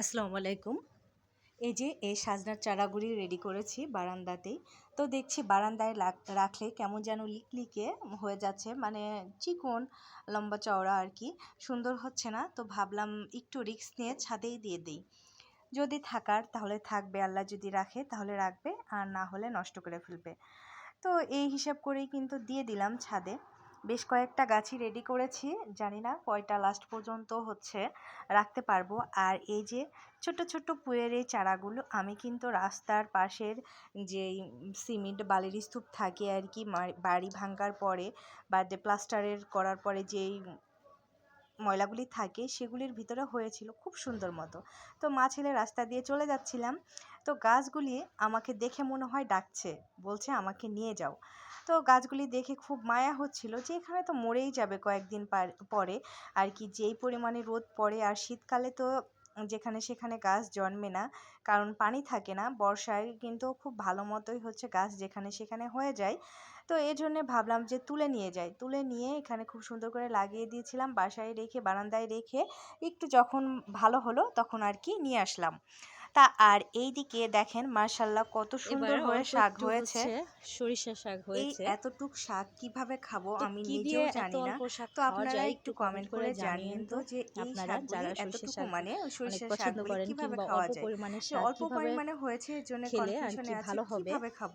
আসসালামু আলাইকুম। এই যে এই সাজনার চারাগুলি রেডি করেছি বারান্দাতেই। তো দেখছি বারান্দায় রাখলে কেমন যেন লিকলিকে হয়ে যাচ্ছে মানে চিকন লম্বা চওড়া আর কি। সুন্দর হচ্ছে না, তো ভাবলাম একটু রিক্স নিয়ে ছাদেই দিয়ে দিই। যদি থাকার, তাহলে থাকবে, আল্লাহ যদি রাখে, তাহলে রাখবে, আর না হলে নষ্ট করে ফেলবে। তো এই হিসাব করেই কিন্তু দিয়ে দিলাম ছাদে। বেশ কয়েকটা গাছই রেডি করেছি। জানি না কয়টা লাস্ট পর্যন্ত হচ্ছে, রাখতে পারব। আর এই যে ছোট ছোট পুয়ের এই চারাগুলো, আমি কিন্তু রাস্তার পাশের যেই সিমেন্ট বালির স্তূপ থাকে আর কি বাড়ি ভাঙ্গার পরে বা যে প্লাস্টারের করার পরে যেই ময়লাগুলি থাকে সেগুলির ভিতরে হয়েছিল খুব সুন্দর মতো। তো মা ছেলে রাস্তা দিয়ে চলে যাচ্ছিলাম। তো গাছগুলি আমাকে দেখে মনে হয় ডাকছে, বলছে আমাকে নিয়ে যাও। তো গাছগুলি দেখে খুব মায়া হচ্ছিল যে এখানে তো মরেই যাবে কয়েকদিন পরে আর কি যেই পরিমাণে রোদ পড়ে, আর শীতকালে তো যেখানে সেখানে গাছ জন্মে না, কারণ পানি থাকে না। বর্ষায় কিন্তু খুব ভালো মতোই হচ্ছে গাছ যেখানে সেখানে হয়ে যায়। তো এই জন্যে ভাবলাম যে তুলে নিয়ে যাই। তুলে নিয়ে এখানে খুব সুন্দর করে লাগিয়ে দিয়েছিলাম, বাসায় রেখে, বারান্দায় রেখে একটু যখন ভালো হলো তখন আর কি নিয়ে আসলাম। তা আর এই দিকে দেখেন মার্শাল্লাহ কত সুন্দর হয়ে শাক হয়েছে। সরিষা শাক এই হয়েছে। এতটুক শাক কীভাবে খাব আমি নিজেও জানি না। তো আপনারা একটু কমেন্ট করে জানিয়েন তো যে এই আপনারা শাকগুলি যারা সরিষা এতটুকু শাক মানে শাকগুলি করেন কীভাবে খাওয়া যায়? পরিমাণে যে অল্প পরিমাণে হয়েছে এর জন্য কনফিউশনে আছি ভালো হবে? কীভাবে খাব?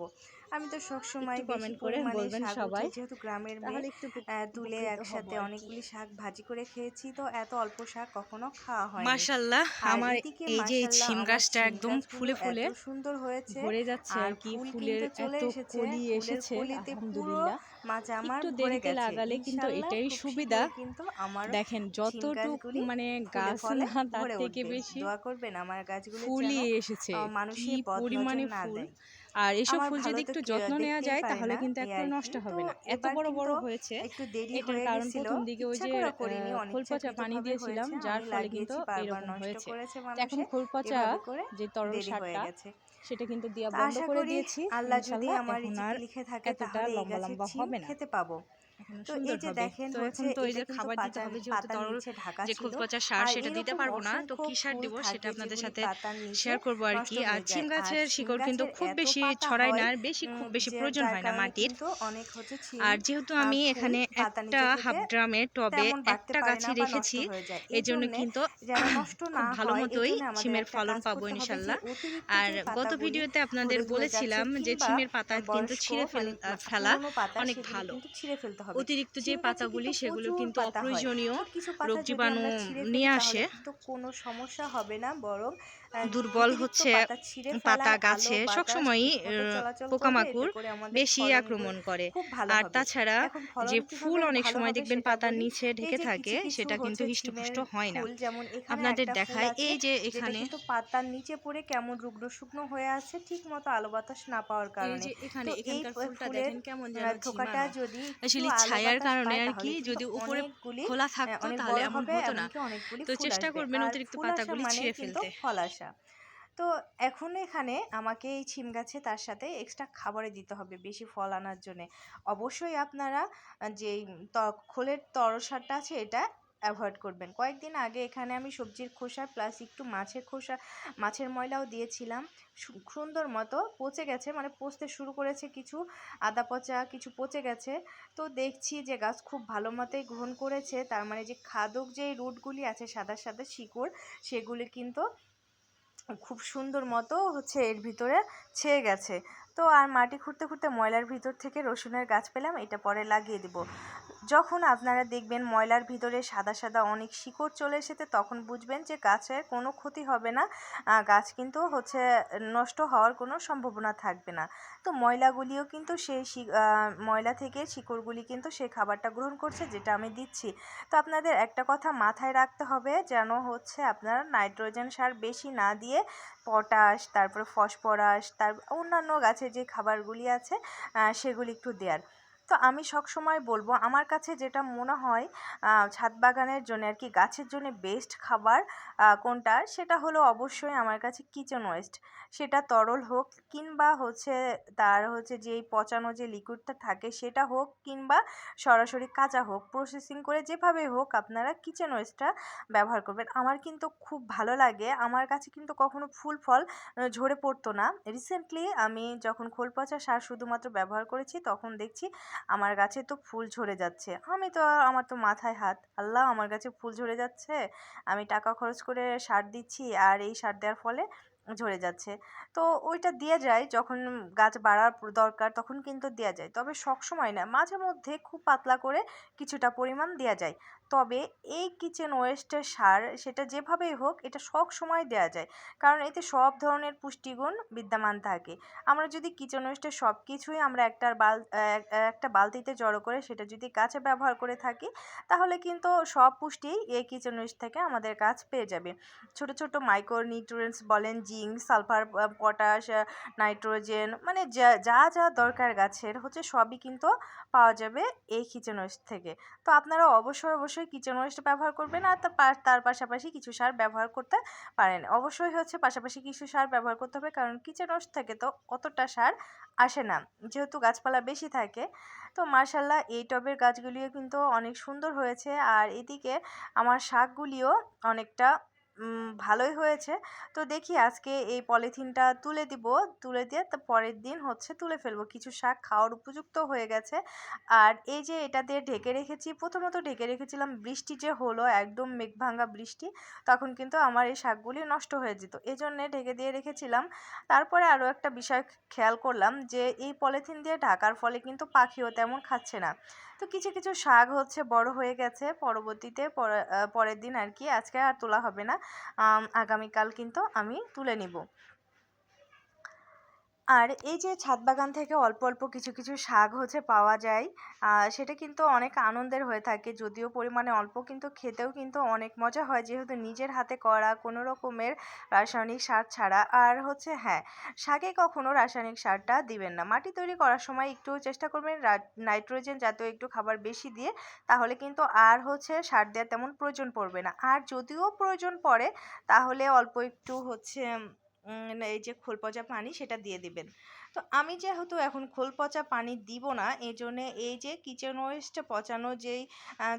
আমি তো সবসময় একটু বেশি করে পরিমাণে বলবেন শাক সবাই। যেহেতু গ্রামের মেয়ে একটু তুলে একসাথে অনেকগুলি শাক ভাজি করে খেয়েছি তো এত অল্প শাক কখনো খাওয়া হয় মাশাল্লাহ আর আমার এই যে ছিম আমার গাছটা একদম ফুলে ফুলে সুন্দর হয়েছে ভরে যাচ্ছে আর কি ফুলের চলে এত এসেছে কলি এসেছে আলহামদুলিল্লাহ। মাঝে আমার একটু দেরিতে লাগালে কিন্তু এটাই সুবিধা। কিন্তু আমার দেখেন যতটুক মানে গাছ না তার থেকে বেশি দোয়া করবেন আমার গাছগুলো ফুলই এসেছে। কি পরিমাণে ফুল। আর এসব ফুল যদি একটু যত্ন নেওয়া যায় তাহলে কিন্তু একটু নষ্ট হবে না। এত বড় বড় হয়েছে একটু দেরি এটার কারণ প্রথম দিকে ওই যে খোল পচা পানি দিয়েছিলাম যার ফলে কিন্তু এরকম হয়েছে। এখন খোল পচা যে তরল সারটা সেটা কিন্তু দেওয়া বন্ধ করে দিয়েছি আল্লাহ যদি আমার লিখে থাকে তাহলে এই লম্বা গাছের লম্বা হবে না। খেতে পাবো। তো এই যে দেখেন এখন তো এটা যে খাবার দিতে হবে যেহেতু তরল যে। খোল পচা সার সেটা দিতে পারব না। তো কি সার দিব সেটা আপনাদের সাথে শেয়ার করব আর কি। আর গাছের শিকড় কিন্তু খুব বেশি ছড়ায় না আর বেশি খুব বেশি প্রয়োজন হয় না মাটির। আর যেহেতু আমি এখানে একটা হাফ ড্রামের টবে একটা গাছই রেখেছি এই জন্য কিন্তু খুব ভালো মতোই ছিমের ফলন পাবো ইনশাল্লাহ। আর গত ভিডিওতে আপনাদের বলেছিলাম যে ছিমের পাতা কিন্তু ছিঁড়ে ফেল ফেলা অনেক ভালো ছিঁড়ে ফেলতে হবে অতিরিক্ত যে পাতাগুলি সেগুলো কিন্তু অপ্রয়োজনীয় রোগ জীবাণু নিয়ে আসে। তো কোনো সমস্যা হবে না বরং দুর্বল হচ্ছে পাতা গাছে সবসময়ই পোকামাকড় বেশি আক্রমণ করে। আর তাছাড়া যে ফুল অনেক সময় দেখবেন পাতার নিচে ঢেকে থাকে সেটা কিন্তু হৃষ্টপুষ্ট হয় না। আপনাদের দেখায় এই যে এখানে পাতার নিচে পড়ে কেমন রুগ্ন শুকনো হয়ে আছে ঠিক মতো আলো বাতাস না পাওয়ার কারণে। এখানে এই এখানকার ফুলটা দেখেন কেমন থোকাটা যদি আসলে ছায়ার কারণে আর কি যদি উপরে খোলা আহ, থাকতো তাহলে এমন হবে, হতো না। তো চেষ্টা করবেন অতিরিক্ত পাতাগুলি ছিঁড়ে ফেলতে। ফল আসা। তো এখন এখানে আমাকে এই ছিম গাছে তার সাথে এক্সট্রা খাবারে দিতে হবে বেশি ফল আনার জন্যে। অবশ্যই আপনারা আহ, যে ত- খোলের তরসারটা আছে এটা অ্যাভয়েড করবেন। কয়েকদিন আগে এখানে আমি সবজির খোসা প্লাস একটু মাছের খোসা মাছের ময়লাও দিয়েছিলাম। সুন্দর মতো পচে গেছে মানে পচতে শুরু করেছে কিছু আদা পচা কিছু পচে গেছে। তো দেখছি যে গাছ খুব ভালো মতোই গ্রহণ করেছে। তার মানে যে খাদক যে রুটগুলি আছে সাদা সাদা শিকড় সেগুলি কিন্তু খুব সুন্দর মতো হচ্ছে এর ভিতরে ছেয়ে গেছে। তো আর মাটি খুঁড়তে খুঁড়তে ময়লার ভিতর থেকে রসুনের গাছ পেলাম, এটা পরে লাগিয়ে দিব। যখন আপনারা দেখবেন ময়লার ভিতরে সাদা সাদা অনেক শিকড় চলে এসেছে, তখন বুঝবেন যে গাছের কোনো ক্ষতি হবে না। গাছ কিন্তু হচ্ছে নষ্ট হওয়ার কোনো সম্ভাবনা থাকবে না। তো ময়লাগুলিও কিন্তু সেই ময়লা থেকে শিকড়গুলি কিন্তু সেই খাবারটা গ্রহণ করছে যেটা আমি দিচ্ছি। তো আপনাদের একটা কথা মাথায় রাখতে হবে যেন হচ্ছে আপনারা নাইট্রোজেন সার বেশি না দিয়ে পটাশ, তারপরে ফসফরাস, তার অন্যান্য গাছের যে খাবারগুলি আছে সেগুলি একটু দেওয়ার তো আমি সবসময় বলব, আমার কাছে যেটা মনে হয় ছাদ বাগানের জন্য আর কি, গাছের জন্য বেস্ট খাবার কোনটা? সেটা হলো অবশ্যই আমার কাছে কিচেন ওয়েস্ট সেটা তরল হোক কিংবা হচ্ছে তার হচ্ছে যেই পচানো যে লিকুইডটা থাকে সেটা হোক কিংবা সরাসরি কাঁচা হোক প্রসেসিং করে যেভাবে হোক আপনারা কিচেন ওয়েস্টটা ব্যবহার করবেন। আমার কিন্তু খুব ভালো লাগে, আমার কাছে কিন্তু কখনো ফুল ফল ঝরে পড়তো না। রিসেন্টলি আমি যখন খোল পচা সার শুধুমাত্র ব্যবহার করেছি, তখন দেখছি আমার গাছে তো ফুল ঝরে যাচ্ছে। আমি তো আমার তো মাথায় হাত। আল্লাহ, আমার গাছে ফুল ঝরে যাচ্ছে। আমি টাকা খরচ করে সার দিচ্ছি, আর এই সার দেওয়ার ফলে ঝরে যাচ্ছে। তো ওইটা দিয়ে যায় যখন গাছ বাড়ার দরকার তখন কিন্তু দেওয়া যায়। তবে সব সময় না, মাঝে মধ্যে খুব পাতলা করে কিছুটা পরিমাণ দেওয়া যায়। তবে এই কিচেন ওয়েস্টের সার সেটা যেভাবেই হোক, এটা সব সময় দেওয়া যায়। কারণ এতে সব ধরনের পুষ্টিগুণ বিদ্যমান থাকে। আমরা যদি কিচেন ওয়েস্টের সব কিছুই আমরা একটা বাল, এক- একটা বালতিতে জড়ো করে সেটা যদি গাছে ব্যবহার করে থাকি, তাহলে কিন্তু সব পুষ্টি এই কিচেন ওয়েস্ট থেকে আমাদের গাছ পেয়ে যাবে। ছোট ছোট মাইক্রো নিউট্রিয়েন্টস বলেন জিঙ্ক, সালফার পটাশ নাইট্রোজেন মানে যা যা যা দরকার গাছের হচ্ছে সবই কিন্তু পাওয়া যাবে এই কিচেন ওয়েস্ট থেকে। তো আপনারা অবশ্যই অবশ্যই কিচেন ওয়েস্ট ব্যবহার করবেন আর তার পাশাপাশি কিছু সার ব্যবহার করতে পারেন। অবশ্যই হচ্ছে পাশাপাশি কিছু সার ব্যবহার করতে হবে কারণ কিচেন ওয়েস্ট থেকে তো অতটা সার আসে না। যেহেতু গাছপালা বেশি থাকে, তো মার্শাল্লাহ এই টবের গাছগুলিও কিন্তু অনেক সুন্দর হয়েছে। আর এদিকে আমার শাকগুলিও অনেকটা ভালোই হয়েছে। তো দেখি আজকে এই পলিথিনটা তুলে দিব, তুলে দিয়ে তো পরের দিন হচ্ছে তুলে ফেলব। কিছু শাক খাওয়ার উপযুক্ত হয়ে গেছে। আর এই যে এটা দিয়ে ঢেকে রেখেছি, প্রথমত ঢেকে রেখেছিলাম বৃষ্টি যে হলো, একদম মেঘভাঙা বৃষ্টি, তখন কিন্তু আমার এই শাকগুলি নষ্ট হয়ে যেত। এই জন্যে ঢেকে দিয়ে রেখেছিলাম। তারপরে আরও একটা বিষয় খেয়াল করলাম যে এই পলিথিন দিয়ে ঢাকার ফলে কিন্তু পাখিও তেমন খাচ্ছে না। তো কিছু কিছু শাক হচ্ছে বড় হয়ে গেছে, পরবর্তীতে পরে- পরের দিন আর কি, আজকে আর তোলা হবে না। আগামীকাল কিন্তু আমি তুলে নিব। আর এই যে ছাদ বাগান থেকে অল্প অল্প কিছু কিছু শাক হচ্ছে পাওয়া যায় সেটা কিন্তু অনেক আনন্দের হয়ে থাকে। যদিও পরিমাণে অল্প কিন্তু খেতেও কিন্তু অনেক মজা হয়, যেহেতু নিজের হাতে করা কোনো রকমের রাসায়নিক সার ছাড়া। আর হচ্ছে হ্যাঁ শাকে কখনো রাসায়নিক সারটা দিবেন না। মাটি তৈরি করার সময় একটু চেষ্টা করবেন নাইট্রোজেন জাতীয় একটু খাবার বেশি দিয়ে, তাহলে কিন্তু আর হচ্ছে সার দেওয়ার তেমন প্রয়োজন পড়বে না। আর যদিও প্রয়োজন পড়ে, তাহলে অল্প একটু হচ্ছে এই যে খোল পচা পানি সেটা দিয়ে দিবেন। তো আমি যেহেতু এখন খোল পচা পানি দিব না এই জন্যে এই যে কিচেন ওয়েস্ট পচানো যেই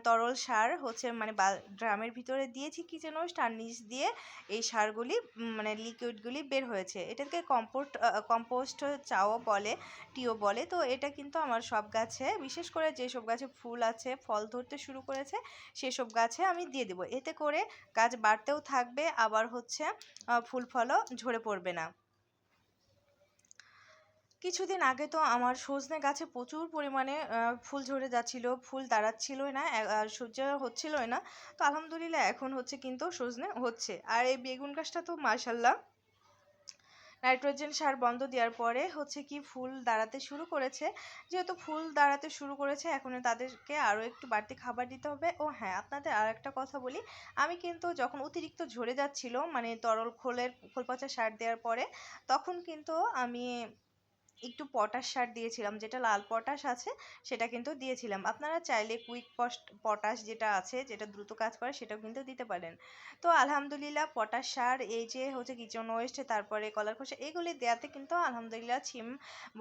তরল সার হচ্ছে মানে ড্রামের ভিতরে দিয়েছি কিচেন ওয়েস্ট আর নিচ দিয়ে এই সারগুলি মানে লিকুইডগুলি বের হয়েছে। এটাকে কম্পোস্ট কম্পোস্ট চাও বলে, টিও বলে, তো এটা কিন্তু আমার সব গাছে, বিশেষ করে যেসব গাছে ফুল আছে, ফল ধরতে শুরু করেছে, সেসব গাছে আমি দিয়ে দেবো। এতে করে গাছ বাড়তেও থাকবে, আবার হচ্ছে ফুল ফলও ঝরে পড়বে না। কিছুদিন আগে তো আমার সজনে গাছে প্রচুর পরিমাণে ফুল ঝরে যাচ্ছিল, ফুল দাঁড়াচ্ছিলই না সহ্য হচ্ছিলই না। তো আলহামদুলিল্লাহ এখন হচ্ছে কিন্তু সজনে হচ্ছে। আর এই বেগুন গাছটা তো মাশাল্লাহ নাইট্রোজেন সার বন্ধ দেওয়ার পরে হচ্ছে কি ফুল দাঁড়াতে শুরু করেছে। যেহেতু ফুল দাঁড়াতে শুরু করেছে এখন তাদেরকে আরও একটু বাড়তি খাবার দিতে হবে। ও হ্যাঁ আপনাদের আর একটা কথা বলি। আমি কিন্তু যখন অতিরিক্ত ঝরে যাচ্ছিল মানে তরল খোলের খোল পচা সার দেওয়ার পরে, তখন কিন্তু আমি একটু পটাশ সার দিয়েছিলাম, যেটা লাল পটাশ আছে সেটা কিন্তু দিয়েছিলাম। আপনারা চাইলে কুইক পটাশ যেটা আছে, যেটা দ্রুত কাজ করে সেটাও কিন্তু দিতে পারেন। তো আলহামদুলিল্লাহ পটাশ সার, এই যে হচ্ছে কিচেন ওয়েস্ট, তারপরে কলার খোসা, এগুলি দেওয়াতে কিন্তু আলহামদুলিল্লাহ ছিম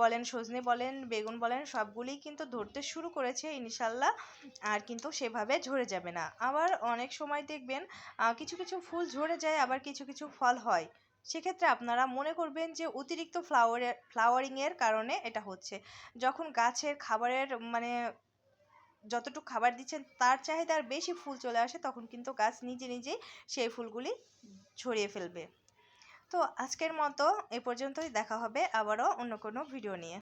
বলেন, সজনে বলেন, বেগুন বলেন সবগুলিই কিন্তু ধরতে শুরু করেছে ইনশাল্লাহ, আর কিন্তু সেভাবে ঝরে যাবে না। আবার অনেক সময় দেখবেন কিছু কিছু ফুল ঝরে যায়, আবার কিছু কিছু ফল হয়। সেক্ষেত্রে আপনারা মনে করবেন যে অতিরিক্ত ফ্লাওয়ারের ফ্লাওয়ারিংয়ের কারণে এটা হচ্ছে। যখন গাছের খাবারের মানে যতটুকু খাবার দিচ্ছেন তার চাহিদার বেশি ফুল চলে আসে তখন কিন্তু গাছ নিজে নিজেই সেই ফুলগুলি ছড়িয়ে ফেলবে। তো আজকের মতো এ পর্যন্তই। দেখা হবে আবারও অন্য কোনো ভিডিও নিয়ে।